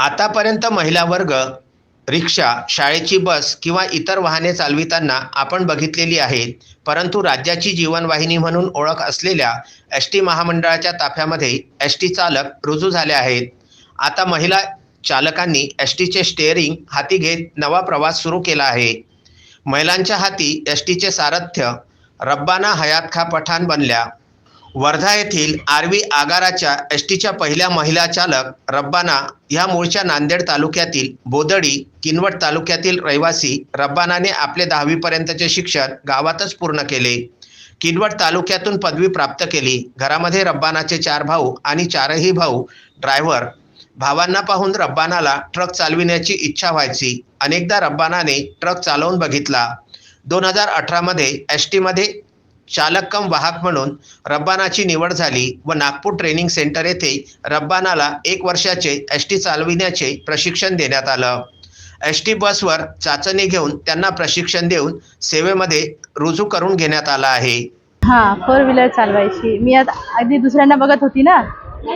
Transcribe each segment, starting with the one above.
आतापर्यंत महिला वर्ग रिक्षा शाळेची बस किंवा इतर वाहने चालविताना आपण बघितलेली आहेत परंतु राज्याची जीवनवाहिनी म्हणून ओळख असलेल्या एस टी महामंडळाच्या ताफ्यामध्ये एस टी चालक रुजू झाले आहेत. आता महिला चालकांनी एस टीचे स्टेअरिंग हाती घेत नवा प्रवास सुरू केला आहे. महिलांच्या हाती एस टीचे सारथ्य रब्बाना हयात खा पठाण बनल्या. वर्धा येथील आरवी आगाराच्या एस टीच्या पहिल्या महिला चालक रब्बाना ह्या मूळच्या नांदेड तालुक्यातील बोदडी किनवट तालुक्यातील रहिवासी रब्बानाने आपले दहावीपर्यंतचे शिक्षण गावातच पूर्ण केले. किनवट तालुक्यातून पदवी प्राप्त केली. घरामध्ये रब्बानाचे चार भाऊ आणि चारही भाऊ ड्रायव्हर. भावांना पाहून रब्बानाला ट्रक चालविण्याची इच्छा व्हायची. अनेकदा रब्बानाने ट्रक चालवून बघितला. दोन हजार अठरामध्ये एस टीमध्ये चालक कम वाहक म्हणून रब्बानाची निवड झाली व नागपूर ट्रेनिंग सेंटर येथे रब्बानाला एक वर्षाचे एस टी चालविण्याचे प्रशिक्षण देण्यात आलं. एस टी बसवर चाचणी घेऊन त्यांना प्रशिक्षण देऊन सेवेमध्ये रुजू करून घेण्यात आलं आहे. हा फोर व्हीलर चालवायची. मी आता अगदी दुसऱ्यांना बघत होती ना.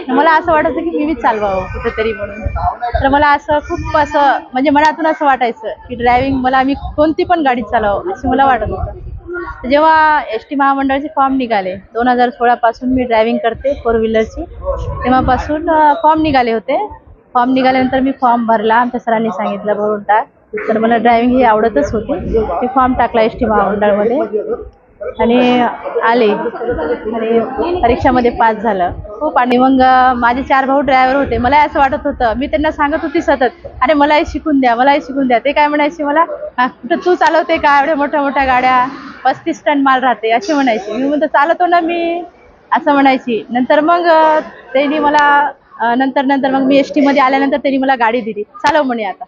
मला असं वाटायचं की मी चालवावं कुठेतरी म्हणून. तर मला असं खूप असं म्हणजे मनातून असं वाटायचं की ड्रायव्हिंग मला मी कोणती पण गाडी चालवावं असं मला वाटत होतं. जेव्हा एस टी महामंडळाचे फॉर्म निघाले दोन हजार सोळापासून मी ड्रायव्हिंग करते फोर व्हीलरची तेव्हापासून फॉर्म निघाले होते. फॉर्म निघाल्यानंतर मी फॉर्म भरला आमच्या सरांनी सांगितलं भरून टाक. तर मला ड्रायव्हिंग ही आवडतच होती. मी फॉर्म टाकला एस टी महामंडळमध्ये. आणि आले. आणि परीक्षामध्ये पास झालं. खूप आणि मग माझे चार भाऊ ड्रायव्हर होते. मला असं वाटत होतं. मी त्यांना सांगत होती सतत अरे मलाही शिकून द्या मलाही शिकून द्या. ते काय म्हणायचे मला कुठं तू चालवते का एवढ्या मोठ्या मोठ्या गाड्या? पस्तीस टन माल राहते असे म्हणायचे. मी म्हणतो चालतो ना मी. असं म्हणायची. नंतर मग त्यांनी मला नंतर नंतर मग मी एस टीमध्ये आल्यानंतर त्यांनी मला गाडी दिली. चालव म्हणे आता.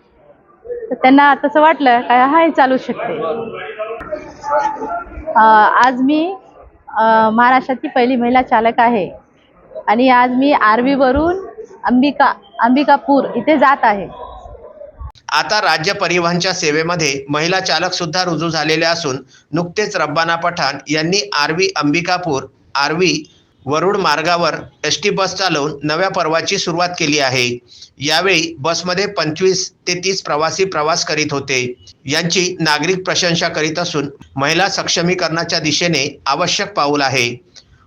तर त्यांना तसं वाटलं काय हा चालू शकते. आज मी महाराष्ट्राची पहिली महिला चालक आहे. आणि आज मी आर्वीवरून अंबिका अंबिकापूर इथे जात आहे. आता राज्य परिवहनच्या सेवेमध्ये महिला चालक सुद्धा रुजू झालेले असून नुकतेच रब्बाना पठाण यांनी आरवी अंबिकापूर आरवी वरुड मार्गावर एस टी बस चालवून नव्या पर्वाची सुरुवात केली आहे. यावेळी बसमध्ये पंचवीस ते तीस प्रवासी प्रवास करीत होते. यांची नागरिक प्रशंसा करीत असून महिला सक्षमीकरणाच्या दिशेने आवश्यक पाऊल आहे.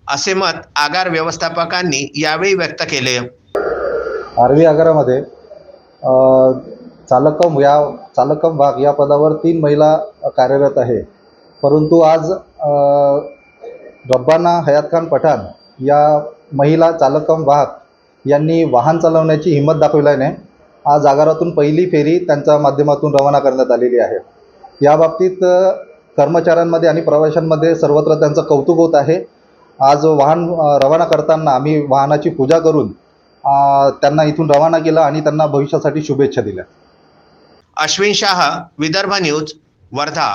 असे मत आगार व्यवस्थापकांनी यावेळी व्यक्त केले. आर्वी आगारामध्ये चालकम या चालकम भाग या पदावर तीन महिला कार्यरत आहे. परंतु आज रब्बाना हयात खान पठाण या महिला चालकम वाहक यांनी वाहन चालवण्याची हिंमत दाखविल्याने आज आगारातून पहिली फेरी त्यांच्या माध्यमातून रवाना करण्यात आलेली आहे. या बाबतीत कर्मचाऱ्यांमध्ये आणि प्रवाशांमध्ये सर्वत्र त्यांचं कौतुक होत आहे. आज वाहन रवाना करताना आम्ही वाहनाची पूजा करून त्यांना इथून रवाना केलं आणि त्यांना भविष्यासाठी शुभेच्छा दिल्या. अश्विन शाह विदर्भ न्यूज वर्धा.